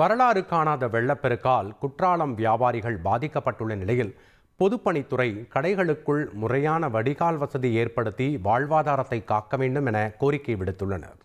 வரலாறு காணாத வெள்ளப்பெருக்கால் குற்றாலம் வியாபாரிகள் பாதிக்கப்பட்டுள்ள நிலையில் பொதுப்பணித்துறை கடைகளுக்குள் முறையான வடிகால் வசதி ஏற்படுத்தி வாழ்வாதாரத்தை காக்க வேண்டும் என கோரிக்கை விடுத்துள்ளனர்.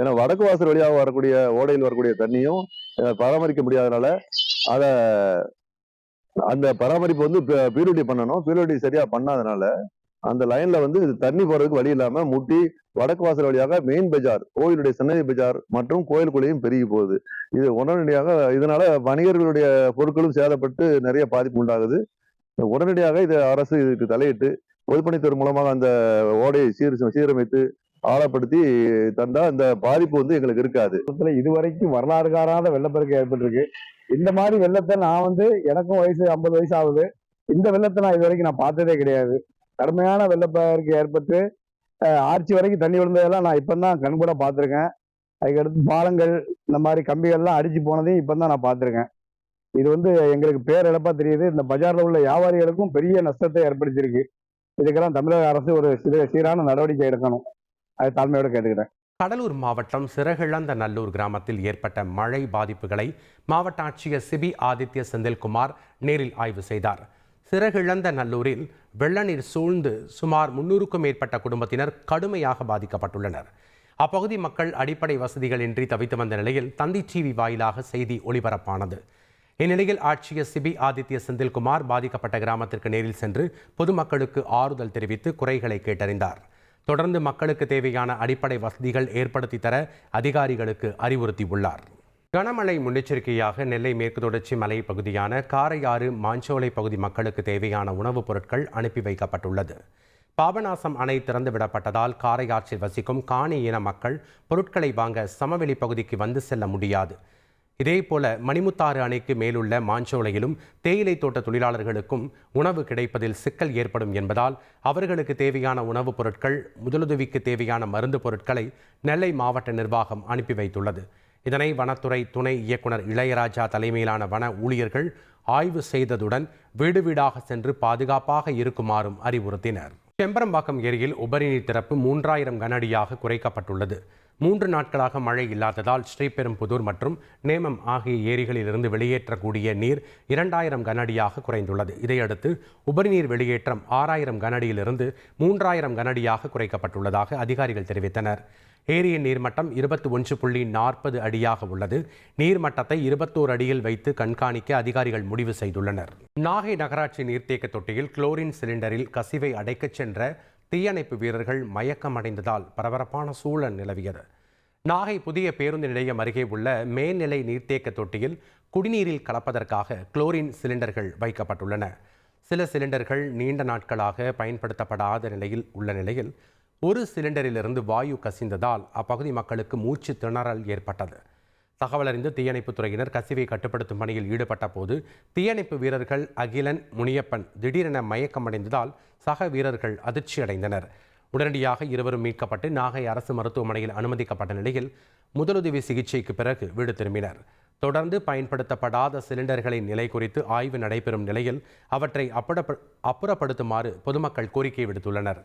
ஏன்னா வடக்கு வாசல் வழியாக வரக்கூடிய ஓடையில் வரக்கூடிய தண்ணியும் பராமரிக்க முடியாதனால அதை அந்த பராமரிப்பு வந்து பியூரிட்டி பண்ணணும். பியூரிட்டி சரியா பண்ணாதனால அந்த லைன்ல வந்து தண்ணி போறதுக்கு வழி இல்லாம முட்டி வடக்கு வாசல் வழியாக மெயின் பஜார் கோயிலுடைய சென்னை பஜார் மற்றும் கோயிலுக்குள்ளேயும் பெருகி போகுது. இது உடனடியாக இதனால வணிகர்களுடைய பொருட்களும் சேதப்பட்டு நிறைய பாதிப்பு உண்டாகுது. உடனடியாக இது அரசு இதுக்கு தலையிட்டு பொதுப்பணித்துறை மூலமாக அந்த ஓடையை சீர் சீரமைத்து ஆழப்படுத்தி தந்தா இந்த பாதிப்பு வந்து எங்களுக்கு இருக்காது. இதுவரைக்கும் வரலாறு காராத வெள்ளப்பெருக்கு ஏற்பட்டிருக்கு. இந்த மாதிரி வெள்ளத்தை நான் வந்து எனக்கும் வயசு ஐம்பது வயசு ஆகுது. இந்த வெள்ளத்தை நான் இது வரைக்கும் நான் பார்த்ததே கிடையாது. கடுமையான வெள்ளப்பெருக்கு ஏற்பட்டு ஆட்சி ஆர்ச்சி வரைக்கும் தண்ணி விழுந்ததெல்லாம் நான் இப்போ தான் கண்கூட பார்த்துருக்கேன். அதுக்கடுத்து பாலங்கள் இந்த மாதிரி கம்பிகள்லாம் அடிச்சு போனதையும் இப்போ தான் நான் பார்த்துருக்கேன். இது வந்து எங்களுக்கு பேரிழப்பாக தெரியுது. இந்த பஜாரில் உள்ள வியாபாரிகளுக்கும் பெரிய நஷ்டத்தை ஏற்படுத்தியிருக்கு. இதுக்கெல்லாம் தமிழக அரசு ஒரு சீரான நடவடிக்கை எடுக்கணும். அது தாழ்மையோட கேட்டுக்கிறேன். கடலூர் மாவட்டம் சிறகிழந்த நல்லூர் கிராமத்தில் ஏற்பட்ட மழை பாதிப்புகளை மாவட்ட ஆட்சியர் சிபி ஆதித்ய செந்தில்குமார் நேரில் ஆய்வு செய்தார். சிறகிழந்த நல்லூரில் வெள்ள நீர் சூழ்ந்து சுமார் முன்னூறுக்கும் மேற்பட்ட குடும்பத்தினர் கடுமையாக பாதிக்கப்பட்டுள்ளனர். அப்பகுதி மக்கள் அடிப்படை வசதிகளின்றி தவித்து வந்த நிலையில் தந்தி டிவி வாயிலாக செய்தி ஒளிபரப்பானது. இந்நிலையில் ஆட்சியர் சிபி ஆதித்ய செந்தில்குமார் பாதிக்கப்பட்ட கிராமத்திற்கு நேரில் சென்று பொதுமக்களுக்கு ஆறுதல் தெரிவித்து குறைகளை கேட்டறிந்தார். தொடர்ந்து மக்களுக்கு தேவையான அடிப்படை வசதிகள் ஏற்படுத்தி தர அதிகாரிகளுக்கு அறிவுறுத்தியுள்ளார். கனமழை முன்னெச்சரிக்கையாக நெல்லை மேற்கு தொடர்ச்சி மலை பகுதியான காரையாறு மாஞ்சோலை பகுதி மக்களுக்கு தேவையான உணவுப் பொருட்கள் அனுப்பி வைக்கப்பட்டுள்ளது. பாபநாசம் அணை திறந்து விடப்பட்டதால் காரையாற்றில் வசிக்கும் காணி இன மக்கள் பொருட்களை வாங்க சமவெளி பகுதிக்கு வந்து செல்ல முடியாது. இதேபோல மணிமுத்தாறு அணைக்கு மேலுள்ள மாஞ்சோலையிலும் தேயிலை தோட்ட தொழிலாளர்களுக்கும் உணவு கிடைப்பதில் சிக்கல் ஏற்படும் என்பதால் அவர்களுக்கு தேவையான உணவுப் பொருட்கள் முதலுதவிக்கு தேவையான மருந்து பொருட்களை நெல்லை மாவட்ட நிர்வாகம் அனுப்பி வைத்துள்ளது. இதனை வனத்துறை துணை இயக்குனர் இளையராஜா தலைமையிலான வன ஊழியர்கள் ஆய்வு செய்ததுடன் வீடு வீடாக சென்று பாதுகாப்பாக இருக்குமாறும் அறிவுறுத்தினர். செம்பரம்பாக்கம் ஏரியில் உபரிநீர் திறப்பு மூன்றாயிரம் கனஅடியாக குறைக்கப்பட்டுள்ளது. மூன்று நாட்களாக மழை இல்லாததால் ஸ்ரீபெரும்புதூர் மற்றும் நேமம் ஆகிய ஏரிகளிலிருந்து வெளியேற்றக்கூடிய நீர் இரண்டாயிரம் கனஅடியாக குறைந்துள்ளது. இதையடுத்து உபரிநீர் வெளியேற்றம் ஆறாயிரம் கனஅடியிலிருந்து மூன்றாயிரம் கனஅடியாக குறைக்கப்பட்டுள்ளதாக அதிகாரிகள் தெரிவித்தனர். ஏரியின் நீர்மட்டம் இருபத்தி ஒன்று புள்ளி நாற்பது அடியாக உள்ளது. நீர்மட்டத்தை இருபத்தோரு அடியில் வைத்து கண்காணிக்க அதிகாரிகள் முடிவு செய்துள்ளனர். நாகை நகராட்சி நீர்த்தேக்க தொட்டியில் குளோரின் சிலிண்டரில் கசிவை அடைக்கச் சென்ற தீயணைப்பு வீரர்கள் மயக்கமடைந்ததால் பரபரப்பான சூழல் நிலவியது. நாகை புதிய பேருந்து நிலையம் அருகே உள்ள மேல்நிலை நீர்த்தேக்க தொட்டியில் குடிநீரில் கலப்பதற்காக குளோரின் சிலிண்டர்கள் வைக்கப்பட்டுள்ளன. சில சிலிண்டர்கள் நீண்ட நாட்களாக பயன்படுத்தப்படாத நிலையில் உள்ள நிலையில் ஒரு சிலிண்டரிலிருந்து வாயு கசிந்ததால் அப்பகுதி மக்களுக்கு மூச்சு திணறல் ஏற்பட்டது. தகவல் அறிந்து தீயணைப்புத் துறையினர் கசிவை கட்டுப்படுத்தும் பணியில் ஈடுபட்ட போது தீயணைப்பு வீரர்கள் அகிலன் முனியப்பன் திடீரென மயக்கமடைந்ததால் சக வீரர்கள் அதிர்ச்சியடைந்தனர். உடனடியாக இருவரும் மீட்கப்பட்டு நாகை அரசு மருத்துவமனையில் அனுமதிக்கப்பட்ட நிலையில் முதலுதவி சிகிச்சைக்கு பிறகு வீடு திரும்பினர். தொடர்ந்து பயன்படுத்தப்படாத சிலிண்டர்களின் நிலை குறித்து ஆய்வு நடைபெறும் நிலையில் அவற்றை அப்புறப்படுத்துமாறு பொதுமக்கள் கோரிக்கை விடுத்துள்ளனர்.